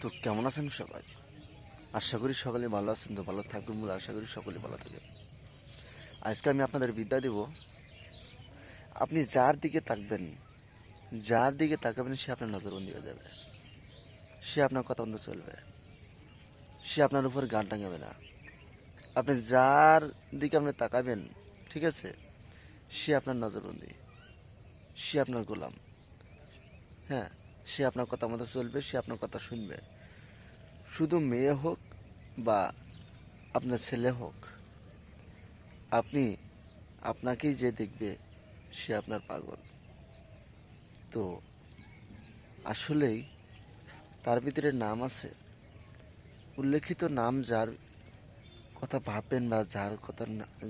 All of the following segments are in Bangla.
তো কেমন আছেন সবাই? আশা করি সকলে ভালো আছেন তো, ভালো থাকবেন বলে আশা করি সকলে ভালো থাকবেন আজকে আমি আপনাদের বিদ্যা দেব, আপনি যার দিকে তাকবেন, যার দিকে তাকাবেন সে আপনার নজরবন্দি হয়ে যাবে। সে আপনার কথা মতো চলবে। সে আপনার উপর গান টাঙাবে না। আপনি যার দিকে আপনি তাকাবেন, ঠিক আছে? সে আপনার নজরবন্দি। সে আপনার গোলাম। হ্যাঁ সে আপনার কথা মতো চলবে, সে আপনার কথা শুনবে। শুধু মেয়ে হোক বা আপনার ছেলে হোক, আপনি আপনাকেই যে দেখবে সে আপনার পাগল। তো আসলেই তার ভিতরে নাম আছে। উল্লেখিত নাম যার কথা ভাববেন বা যার কথা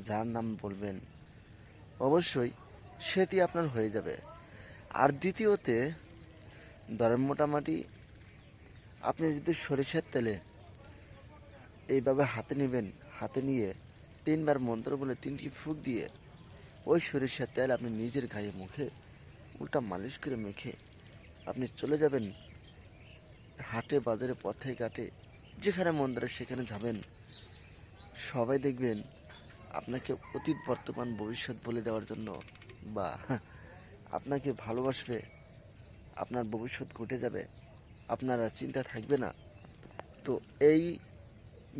যার নাম বলবেন, অবশ্যই সেটি আপনার হয়ে যাবে। আর দ্বিতীয়তে ধরেন মোটামুটি আপনি যদি সরিষার তেলে এইভাবে হাতে নেবেন, হাতে নিয়ে তিনবার মন্ত্র বলে তিনটি ফুক দিয়ে ওই সরিষার তেল আপনি নিজের গায়ে মুখে, উল্টা মালিশ করে মেখে আপনি চলে যাবেন হাটে, বাজারে, পথে, ঘাটে, যেখানে মন্দিরে সেখানে যাবেন। সবাই দেখবেন আপনাকে অতীত বর্তমান ভবিষ্যৎ বলে দেওয়ার জন্য বা আপনাকে ভালোবাসবে। আপনার ভবিষ্যৎ ঘটে যাবে, আপনার আর চিন্তা থাকবে না। তো এই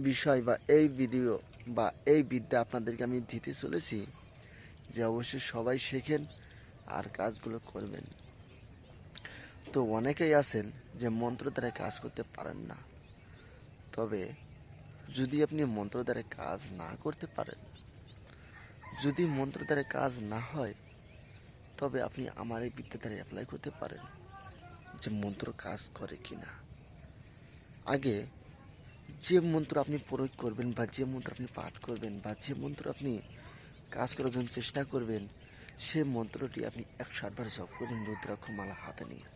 বিষয় বা এই ভিডিও বা এই বিদ্যা আপনাদেরকে আমি দিতে চলেছি যে অবশ্যই সবাই শেখেন আর কাজগুলো করবেন। তো অনেকেই আছেন যে মন্ত্র দ্বারা কাজ করতে পারেন না। তবে যদি আপনি মন্ত্র দ্বারা কাজ না করতে পারেন, যদি মন্ত্র দ্বারা কাজ না হয়, তবে আপনি আমার এই বিদ্যা দ্বারা অ্যাপ্লাই করতে পারেন। যে মন্ত্র কাজ করে কি না আগে যে মন্ত্র আপনি প্রয়োগ করবেন বা যে মন্ত্র আপনি পাঠ করবেন বা যে মন্ত্র আপনি কাজ করার জন্য চেষ্টা করবেন, সে মন্ত্রটি আপনি একশো আটবার জপ করবেন রুদ্রাক্ষ মালা হাতে নিয়ে।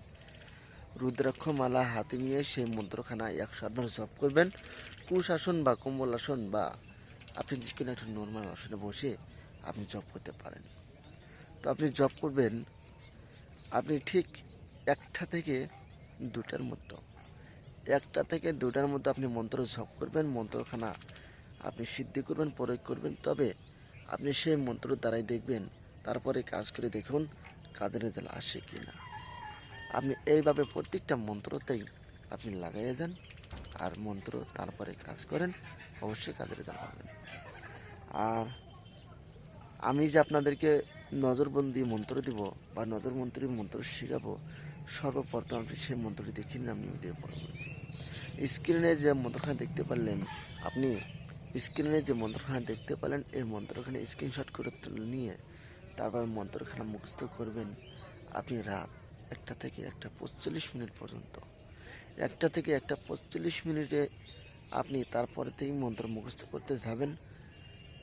রুদ্রাক্ষ মালা হাতে নিয়ে সেই মন্ত্রখানা একশো আটবার জপ করবেন। কুশাসন বা কম্বল আসন বা আপনি যে কোনো একটা নর্মাল আসনে বসে আপনি জপ করতে পারেন। তো আপনি জপ করবেন, আপনি ঠিক একটা থেকে দুটার মতো। একটা থেকে দুটার মধ্যে আপনি মন্ত্র জপ করবেন, মন্ত্রখানা আপনি সিদ্ধি করবেন, প্রয়োগ করবেন। তবে আপনি সেই মন্ত্র দ্বারাই দেখবেন, তারপরে কাজ করে দেখুন কাজের রেজাল্ট আসে কি না আপনি এইভাবে প্রত্যেকটা মন্ত্রতেই আপনি লাগাইয়ে যান আর মন্ত্র তারপরে কাজ করেন, অবশ্যই কাজের রেজাল্ট পাবেন। আর আমি যে আপনাদেরকে নজরবন্দি মন্ত্র দিব বা নজরমন্ত্রী মন্ত্র শেখাবো সর্বপ্রথম আপনি সেই মন্ত্রটি দেখে আমি ভিডিও পরে বলছি। স্ক্রিনে যে মন্ত্রখানা দেখতে পারলেন, আপনি স্ক্রিনে যে মন্ত্রখানা দেখতে পেলেন এই মন্ত্রখানা স্ক্রিনশট করে তুলে নিয়ে তারপর মন্ত্রখানা মুখস্থ করবেন আপনি রাত একটা থেকে একটা পঁচল্লিশ মিনিট পর্যন্ত। একটা থেকে একটা পঁচল্লিশ মিনিটে আপনি তারপরে থেকেই মন্ত্র মুখস্থ করতে যাবেন।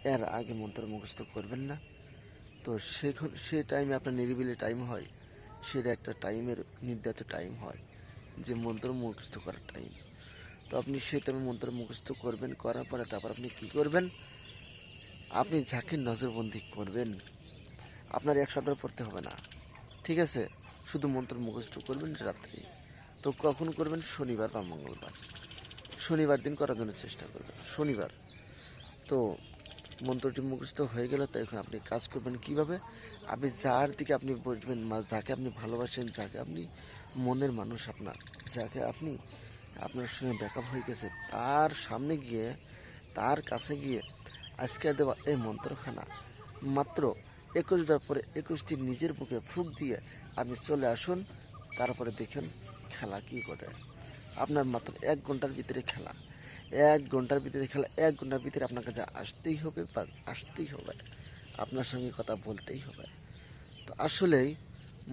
এর আগে মন্ত্র মুখস্থ করবেন না। তো সেখান সে টাইমে আপনার নিরিবিলি টাইম হয়। সেটা একটা টাইমের নির্ধারিত টাইম হয়, যে মন্ত্র মুখস্থ করার টাইম তো আপনি টাইমে মন্ত্র মুখস্থ করবেন, করার পরে তারপর আপনি কি করবেন? আপনি যাকে নজরবন্দি করবেন, আপনার এক সপ্তাহ পড়তে হবে না। ঠিক আছে? শুধু মন্ত্র মুখস্থ করবেন রাত্রি। তো কখন করবেন? শনিবার বা মঙ্গলবার। শনিবার দিন করার জন্য চেষ্টা করবেন। শনিবার। তো মন্ত্রটি মুখস্থ হয়ে গেল তো এখন আপনি কাজ করবেন কীভাবে? আপনি যার দিকে আপনি বসবেন যাকে আপনি ভালোবাসেন, যাকে আপনি মনের মানুষ আপনার, যাকে আপনি, আপনার সঙ্গে ব্যাকআপ হয়ে গেছে, তার সামনে গিয়ে, তার কাছে গিয়ে আজকে দেওয়া এই মন্ত্রখানা মাত্র একুশ বার পরে একুশটি নিজের বুকে ফুক দিয়ে আপনি চলে আসুন, তারপরে দেখেন খেলা কি করে আপনার মাত্র এক ঘণ্টার ভিতরে খেলা। এক ঘণ্টার ভিতরে খেলা, এক ঘণ্টার ভিতরে আপনার কাছে আসতেই হবে বা আসতেই হবে। আপনার সঙ্গে কথা বলতেই হবে। তো আসলেই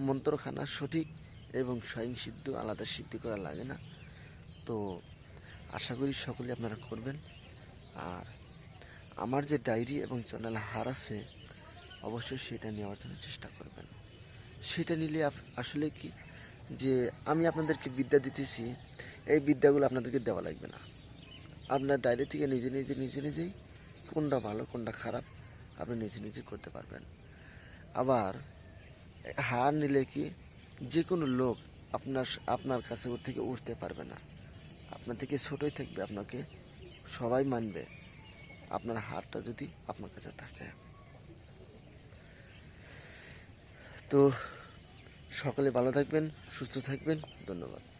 মন্ত্রখানা সঠিক এবং স্বয়ং সিদ্ধ আলাদা সিদ্ধি করা লাগে না। তো আশা করি সকলে আপনারা করবেন। আর আমার যে ডায়েরি এবং চ্যানেল হার আছে, অবশ্যই সেটা নেওয়ার জন্য চেষ্টা করবেন। সেটা নিলে আসলে কি? যে আমি আপনাদেরকে বিদ্যা দিতেছি, এই বিদ্যাগুলো আপনাদেরকে দেওয়া লাগবে না। আপনার ডায়েরি থেকে নিজে নিজে নিজে, নিজেই কোনটা ভালো, কোনটা খারাপ আপনি নিজে নিজে করতে পারবেন। আবার হার নিলে কি যে কোনো লোক আপনার আপনার কাছে ওর থেকে উঠতে পারবে না। আপনার থেকে ছোটোই থাকবে, আপনাকে সবাই মানবে। আপনার হারটা যদি আপনার কাছে থাকে। তো সকলে ভালো থাকবেন, সুস্থ থাকবেন, ধন্যবাদ।